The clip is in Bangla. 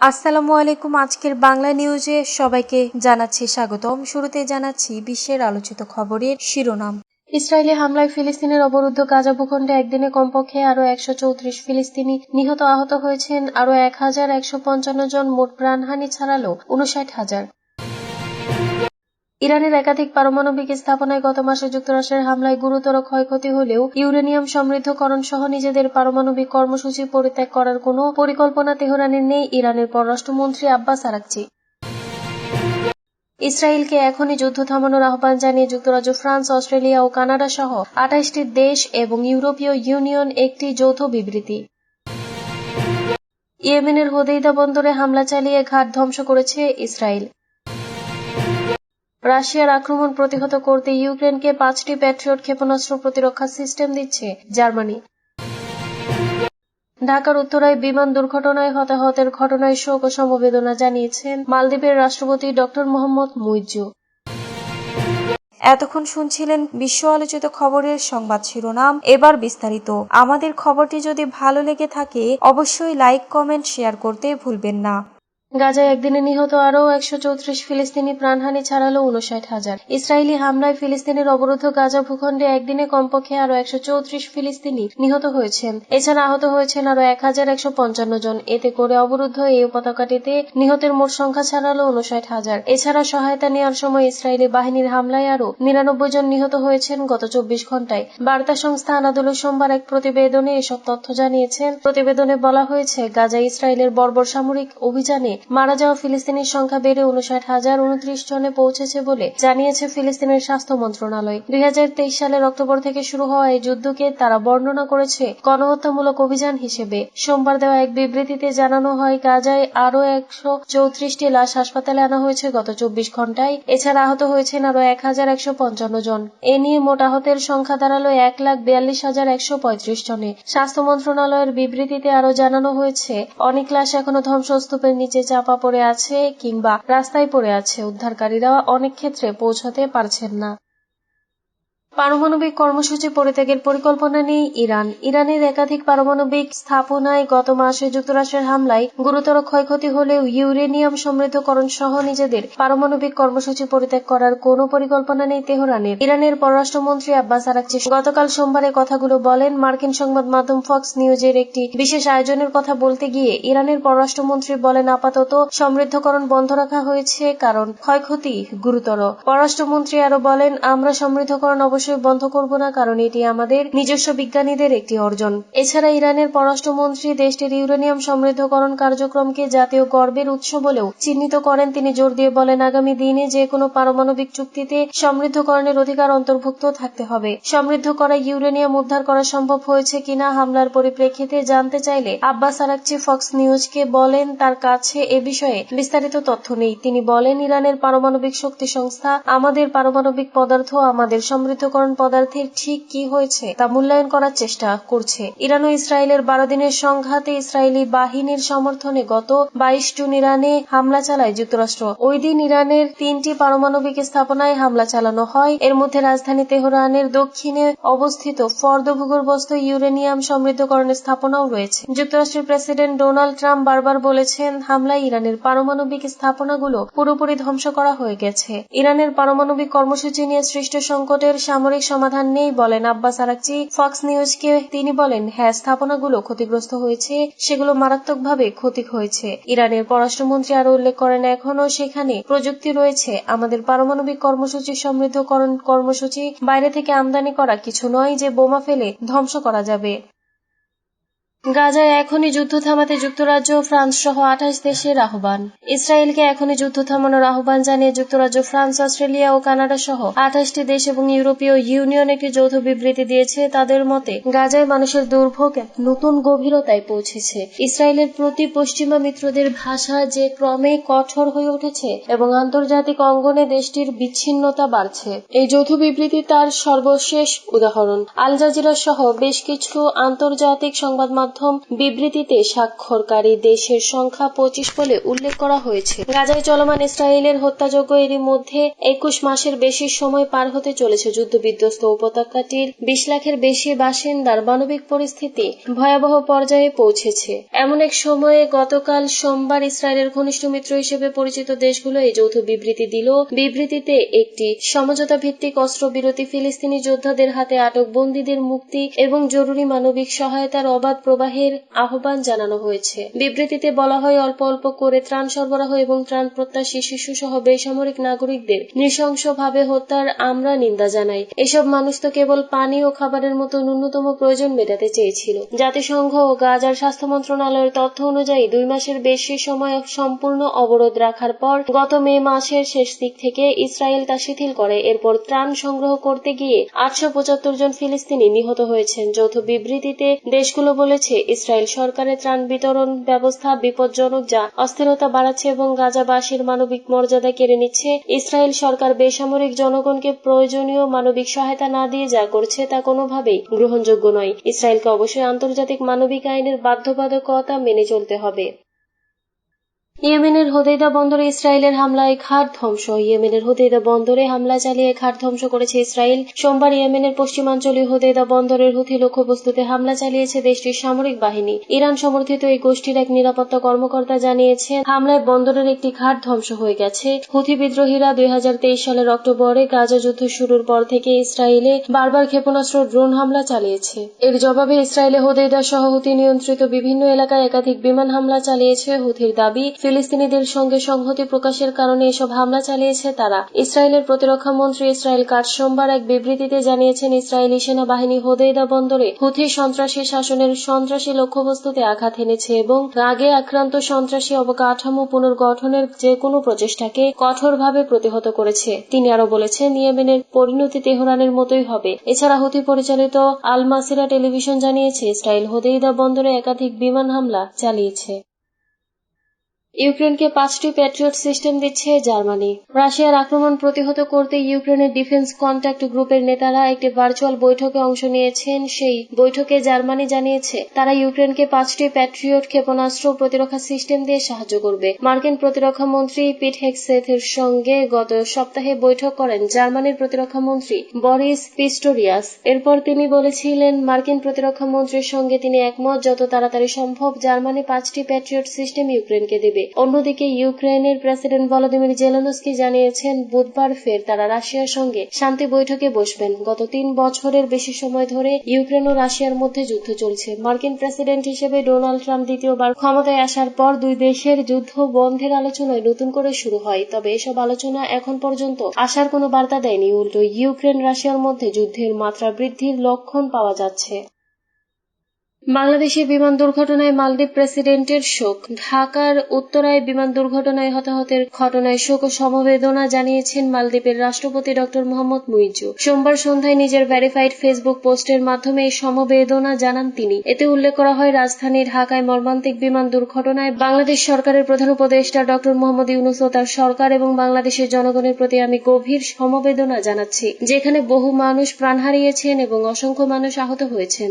আসসালামু আলাইকুম। আজকের বাংলা নিউজে সবাইকে জানাচ্ছি স্বাগতম। শুরুতে জানাচ্ছি বিশ্বের আলোচিত খবরের শিরোনাম। ইসরায়েলি হামলায় ফিলিস্তিনের অবরুদ্ধ গাজা ভূখণ্ডে একদিনে কমপক্ষে আরও একশো চৌত্রিশ ফিলিস্তিনি নিহত আহত হয়েছেন। আরও এক হাজার একশো পঞ্চান্ন জন মোট প্রাণহানি ছাড়ালো উনষাট হাজার। ইরানের একাধিক পারমাণবিক স্থাপনায় গত মাসে যুক্তরাষ্ট্রের হামলায় গুরুতর ক্ষয়ক্ষতি হলেও ইউরেনিয়াম সমৃদ্ধকরণ সহ নিজেদের পারমাণবিক কর্মসূচি পরিত্যাগ করার কোনো পরিকল্পনা তেহরানের নেই ইরানের পররাষ্ট্রমন্ত্রী আব্বাস আরাকচি। ইসরায়েলকে এখনই যুদ্ধ থামানোর আহ্বান জানিয়ে যুক্তরাজ্য, ফ্রান্স, অস্ট্রেলিয়া ও কানাডা সহ আঠাশটি দেশ এবং ইউরোপীয় ইউনিয়ন একটি যৌথ বিবৃতি। ইয়েমেনের হোদেইদা বন্দরে হামলা চালিয়ে ঘাট ধ্বংস করেছে ইসরায়েল। রাশিয়ার আক্রমণ প্রতিহত করতে ইউক্রেনকে পাঁচটি প্যাট্রিয়ট ক্ষেপণাস্ত্র প্রতিরক্ষা সিস্টেম দিচ্ছে জার্মানি। ঢাকার উত্তরায় বিমান দুর্ঘটনায় হতাহতের ঘটনায় শোক ও সমবেদনা জানিয়েছেন মালদ্বীপের রাষ্ট্রপতি ড মোহাম্মদ মুইজু এতক্ষণ শুনছিলেন বিশ্ব আলোচিত খবরের সংবাদ শিরোনাম। এবার বিস্তারিত। আমাদের খবরটি যদি ভালো লেগে থাকে, অবশ্যই লাইক, কমেন্ট, শেয়ার করতে ভুলবেন না। গাজায় একদিনে নিহত আরও একশো চৌত্রিশ ফিলিস্তিনি প্রাণহানি ছাড়ালো উনষাট হাজার। ইসরায়েলি হামলায় ফিলিস্তিনের অবরুদ্ধ গাজা ভূখণ্ডে একদিনে কমপক্ষে আরও একশো চৌত্রিশ ফিলিস্তিনি নিহত হয়েছেন। এছাড়া আহত হয়েছেন আরও এক হাজার একশো পঞ্চান্ন জন। এতে করে অবরুদ্ধ এই উপত্যকাটিতে নিহতের মোট সংখ্যা ছাড়ালো উনষাট হাজার। এছাড়া সহায়তা নেওয়ার সময় ইসরায়েলি বাহিনীর হামলায় আরও নিরানব্বই জন নিহত হয়েছেন গত চব্বিশ ঘন্টায় বার্তা সংস্থা আনাদুল সোমবার এক প্রতিবেদনে এসব তথ্য জানিয়েছেন। প্রতিবেদনে বলা হয়েছে গাজা ইসরায়েলের বর্বর সামরিক অভিযানে মারা যাওয়া ফিলিস্তিনির সংখ্যা বেড়ে উনষাট হাজার উনত্রিশ জনে পৌঁছেছে বলে জানিয়েছে ফিলিস্তিনের স্বাস্থ্য মন্ত্রণালয়। দুই সালের অক্টোবর থেকে শুরু হওয়া এই যুদ্ধকে তারা বর্ণনা করেছে গণহত্যামূলক অভিযান হিসেবে। সোমবার দেওয়া এক বিবৃতিতে জানানো হয়, গাজায় আরও একশো চৌত্রিশটি লাশ হাসপাতালে আনা হয়েছে গত চব্বিশ ঘন্টায় এছাড়া আহত হয়েছেন আরও এক হাজার একশো পঞ্চান্ন জন। এ নিয়ে মোট আহতের সংখ্যা দাঁড়াল এক লাখ বিয়াল্লিশ হাজার একশো পঁয়ত্রিশ জনে। স্বাস্থ্য মন্ত্রণালয়ের বিবৃতিতে আরও জানানো হয়েছে, অনেক লাশ এখনও ধ্বংসস্তূপের নিচে চাপা পড়ে আছে কিংবা রাস্তায় পড়ে আছে উদ্ধারকারীরা অনেক ক্ষেত্রে পৌঁছাতে পারছেন না। পারমাণবিক কর্মসূচি পরিত্যাগের পরিকল্পনা নেই ইরান। ইরানের একাধিক পারমাণবিক স্থাপনায় গত মাসে যুক্তরাষ্ট্রের হামলায় গুরুতর ক্ষয়ক্ষতি হলেও ইউরেনিয়াম সমৃদ্ধকরণ সহ নিজেদের পারমাণবিক কর্মসূচি পরিত্যাগ করার কোনো পরিকল্পনা নেই তেহরানের। ইরানের পররাষ্ট্রমন্ত্রী আব্বাস আরাকচি গতকাল সোমবারে কথাগুলো বলেন, মার্কিন সংবাদ মাধ্যম ফক্স নিউজের একটি বিশেষ আয়োজনের কথা বলতে গিয়ে ইরানের পররাষ্ট্রমন্ত্রী বলেন, আপাতত সমৃদ্ধকরণ বন্ধ রাখা হয়েছে কারণ ক্ষয়ক্ষতি গুরুতর। পররাষ্ট্রমন্ত্রী আরও বলেন, আমরা সমৃদ্ধকরণ অবশ্যই অবশ্যই বন্ধ করব না, কারণ এটি আমাদের নিজস্ব বিজ্ঞানীদের একটি অর্জন। এছাড়া ইরানের পররাষ্ট্রমন্ত্রী দেশটির ইউরেনিয়াম সমৃদ্ধকরণ কার্যক্রমকে জাতীয় গর্বের উৎস বলেও চিহ্নিত করেন তিনি। জোর দিয়ে বলেন, আগামী দিনে যে কোনো পারমাণবিক চুক্তিতে সমৃদ্ধকরণের অধিকার অন্তর্ভুক্ত থাকতে হবে। সমৃদ্ধ করা ইউরেনিয়াম উদ্ধার করা সম্ভব হয়েছে কিনা হামলার পরিপ্রেক্ষিতে জানতে চাইলে আব্বাস আরাকচি ফক্স নিউজকে বলেন, তার কাছে এ বিষয়ে বিস্তারিত তথ্য নেই। তিনি বলেন, ইরানের পারমাণবিক শক্তি সংস্থা আমাদের পারমাণবিক পদার্থ আমাদের সমৃদ্ধ শনাক্তকরণ পদার্থের ঠিক কি হয়েছে তা মূল্যায়ন করার চেষ্টা করছে। ইরান ও ইসরায়েলের বারো দিনের সংঘাতে ইসরায়েলি বাহিনীর সমর্থনে গত বাইশ জুন ইরানে হামলা চালায় যুক্তরাষ্ট্র। ওই দিন ইরানের তিনটি পারমাণবিক স্থাপনায় হামলা চালানো হয়। এর মধ্যে রাজধানী তেহরানের দক্ষিণে অবস্থিত ফর্দ ভূগর্ভস্থ ইউরেনিয়াম সমৃদ্ধকরণের স্থাপনাও রয়েছে। যুক্তরাষ্ট্রের প্রেসিডেন্ট ডোনাল্ড ট্রাম্প বারবার বলেছেন, হামলায় ইরানের পারমাণবিক স্থাপনাগুলো পুরোপুরি ধ্বংস করা হয়ে গেছে। ইরানের পারমাণবিক কর্মসূচি নিয়ে সৃষ্ট সংকটের সামরিক সমাধান নেই বলেন আব্বাস আরাকচি। ফক্স নিউজকে তিনি বলেন হ্যাঁ স্থাপনাগুলো ক্ষতিগ্রস্ত হয়েছে, সেগুলো মারাত্মকভাবে ক্ষতি হয়েছে। ইরানের পররাষ্ট্রমন্ত্রী আরও উল্লেখ করেন, এখনও সেখানে প্রযুক্তি রয়েছে। আমাদের পারমাণবিক কর্মসূচি সমৃদ্ধকরণ কর্মসূচি, বাইরে থেকে আমদানি করা কিছু নয় যে বোমা ফেলে ধ্বংস করা যাবে। গাজায় এখনই যুদ্ধ থামাতে যুক্তরাজ্য ফ্রান্স সহ আঠাশ দেশের আহ্বান ইসরায়েলকে এখনই যুদ্ধ থামানোর আহ্বান জানিয়ে যুক্তরাজ্য, ফ্রান্স, অস্ট্রেলিয়া ও কানাডা সহ আঠাশটি দেশ এবং ইউরোপীয় ইউনিয়ন একটি যৌথ বিবৃতি দিয়েছে। তাদের মতে, গাজায় মানুষের দুর্ভোগ এক নতুন গভীরতায় পৌঁছেছে। ইসরায়েলের প্রতি পশ্চিমা মিত্রদের ভাষা যে ক্রমে কঠোর হয়ে উঠেছে এবং আন্তর্জাতিক অঙ্গনে দেশটির বিচ্ছিন্নতা বাড়ছে। এই যৌথ বিবৃতি তার সর্বশেষ উদাহরণ। আল জাজিরা সহ বেশ কিছু আন্তর্জাতিক সংবাদ মাধ্যম গণমাধ্যম বিবৃতিতে স্বাক্ষরকারী দেশের সংখ্যা পঁচিশ বলে উল্লেখ করা হয়েছে। গাজায় চলমান ইসরায়েলের হত্যাযজ্ঞ এরই মধ্যে একুশ মাসের বেশি সময় পার হতে চলেছে। যুদ্ধবিধ্বস্ত উপত্যকাটির বিশ লাখের বেশি বাসিন্দার মানবিক পরিস্থিতি ভয়াবহ পর্যায়ে পৌঁছেছে। এমন এক সময়ে গতকাল সোমবার ইসরায়েলের ঘনিষ্ঠ মিত্র হিসেবে পরিচিত দেশগুলো এই যৌথ বিবৃতি দিল। বিবৃতিতে একটি সমঝোতা ভিত্তিক অস্ত্রবিরতি ফিলিস্তিনি যোদ্ধাদের হাতে আটক বন্দীদের মুক্তি এবং জরুরি মানবিক সহায়তার অবাধ প্রবাহের আহ্বান জানানো হয়েছে। বিবৃতিতে বলা হয়, অল্প অল্প করে ত্রাণ সরবরাহ এবং ত্রাণ প্রত্যাশী শিশু সহ বেসামরিক নাগরিকদের নৃশংসভাবে হত্যার আমরা নিন্দা জানাই। এসব মানুষ তো কেবল পানি ও খাবারের মতো ন্যূনতম প্রয়োজন মেটাতে চেয়েছিল। জাতিসংঘ ও গাজার স্বাস্থ্য মন্ত্রণালয়ের তথ্য অনুযায়ী, দুই মাসের বেশি সময় সম্পূর্ণ অবরোধ রাখার পর গত মে মাসের শেষ দিক থেকে ইসরায়েল তা শিথিল করে। এরপর ত্রাণ সংগ্রহ করতে গিয়ে আটশো পঁচাত্তর জন ফিলিস্তিনি নিহত হয়েছেন। যৌথ বিবৃতিতে দেশগুলো বলেছে ইসরায়েল সরকারের ত্রাণ বিতরণ ব্যবস্থা বিপজ্জনক যা অস্থিরতা বাড়াচ্ছে এবং গাজাবাসীর মানবিক মর্যাদা কেড়ে নিচ্ছে। ইসরায়েল সরকার বেসামরিক জনগণকে প্রয়োজনীয় মানবিক সহায়তা না দিয়ে যা করছে তা কোনোভাবেই গ্রহণযোগ্য নয়। ইসরায়েলকে অবশ্যই আন্তর্জাতিক মানবিক আইনের বাধ্যবাধকতা মেনে চলতে হবে। ইয়েমেনের হোদেইদা বন্দরে ইসরায়েলের হামলায় ঘাট ধ্বংস। ইয়েমেনের হোদেইদা বন্দরে হামলা চালিয়ে ঘাট ধ্বংস করেছে ইসরায়েল। সোমবার ইয়েমেনের পশ্চিমাঞ্চলীয় হোদেইদা বন্দরের হুথি লক্ষ্যবস্তুতে হামলা চালিয়েছে দেশটির সামরিক বাহিনী। ইরান সমর্থিত এই গোষ্ঠীর এক নিরাপত্তা কর্মকর্তা জানিয়েছেন হামলায় বন্দরের একটি ঘাট ধ্বংস হয়ে গেছে। হুথি বিদ্রোহীরা দুই হাজার তেইশ সালের অক্টোবরে গাজা যুদ্ধ শুরুর পর থেকে ইসরায়েলে বারবার ক্ষেপণাস্ত্র ড্রোন হামলা চালিয়েছে। এর জবাবে ইসরায়েলে হোদেইদা সহ হুথি নিয়ন্ত্রিত বিভিন্ন এলাকায় একাধিক বিমান হামলা চালিয়েছে। হুথির দাবি ফিলিস্তিনিদের সঙ্গে সংহতি প্রকাশের কারণে এসব হামলা চালিয়েছে তারা। ইসরায়েলের প্রতিরক্ষা মন্ত্রী ইসরায়েল কাট সোমবার এক বিবৃতিতে জানিয়েছেন, ইসরায়েলি সেনাবাহিনী হোদেইদা বন্দরে হুথি সন্ত্রাসী শাসনের সন্ত্রাসী লক্ষ্যবস্তুতে আঘাত এনেছে এবং আগে আক্রান্ত সন্ত্রাসী অবকাঠামো পুনর্গঠনের যে কোনো প্রচেষ্টাকে কঠোরভাবে প্রতিহত করেছে। তিনি আরও বলেছেন, ইয়েমেনের পরিণতি তেহরানের মতোই হবে। এছাড়া হুথি পরিচালিত আল মাসিরা টেলিভিশন জানিয়েছে, ইসরায়েল হোদেইদা বন্দরে একাধিক বিমান হামলা চালিয়েছে। ইউক্রেনকে পাঁচটি প্যাট্রিয়ট সিস্টেম দিচ্ছে জার্মানি। রাশিয়ার আক্রমণ প্রতিহত করতে ইউক্রেনের ডিফেন্স কন্ট্যাক্ট গ্রুপের নেতারা একটি ভার্চুয়াল বৈঠকে অংশ নিয়েছেন। সেই বৈঠকে জার্মানি জানিয়েছে, তারা ইউক্রেনকে পাঁচটি প্যাট্রিয়ট ক্ষেপণাস্ত্র প্রতিরক্ষা সিস্টেম দিয়ে সাহায্য করবে। মার্কিন প্রতিরক্ষা মন্ত্রী পিট হেক্সেথের সঙ্গে গত সপ্তাহে বৈঠক করেন জার্মানির প্রতিরক্ষা মন্ত্রী বরিস পিস্টোরিয়াস। এরপর তিনি বলেছিলেন, মার্কিন প্রতিরক্ষা মন্ত্রীর সঙ্গে তিনি একমত, যত তাড়াতাড়ি সম্ভব জার্মানি পাঁচটি প্যাট্রিয়ট সিস্টেম ইউক্রেনকে দেবে। অন্যদিকে ইউক্রেনের প্রেসিডেন্ট ভলোদিমির জেলেনস্কি জানিয়েছেন, বুধবার ফের তারা রাশিয়ার সঙ্গে শান্তি বৈঠকে বসবেন। গত তিন বছরের বেশি সময় ধরে ইউক্রেন ও রাশিয়ার মধ্যে যুদ্ধ চলছে। মার্কিন প্রেসিডেন্ট হিসেবে ডোনাল্ড ট্রাম্প দ্বিতীয়বার ক্ষমতায় আসার পর দুই দেশের যুদ্ধ বন্ধের আলোচনায় নতুন করে শুরু হয়। তবে এসব আলোচনা এখন পর্যন্ত আসার কোনো বার্তা দেয়নি। উল্টো ইউক্রেন রাশিয়ার মধ্যে যুদ্ধের মাত্রা বৃদ্ধির লক্ষণ পাওয়া যাচ্ছে। বাংলাদেশে বিমান দুর্ঘটনায় মালদ্বীপ প্রেসিডেন্টের শোক। ঢাকার উত্তরায় বিমান দুর্ঘটনায় হতাহতের ঘটনায় শোক ও সমবেদনা জানিয়েছেন মালদ্বীপের রাষ্ট্রপতি ডক্টর মোহাম্মদ মুইজু। সোমবার সন্ধ্যায় নিজের ভেরিফাইড ফেসবুক পোস্টের মাধ্যমে এই সমবেদনা জানান তিনি। এতে উল্লেখ করা হয়, রাজধানী ঢাকায় মর্মান্তিক বিমান দুর্ঘটনায় বাংলাদেশ সরকারের প্রধান উপদেষ্টা ডক্টর মোহাম্মদ ইউনুস ও তার সরকার এবং বাংলাদেশের জনগণের প্রতি আমি গভীর সমবেদনা জানাচ্ছি, যেখানে বহু মানুষ প্রাণ হারিয়েছেন এবং অসংখ্য মানুষ আহত হয়েছেন।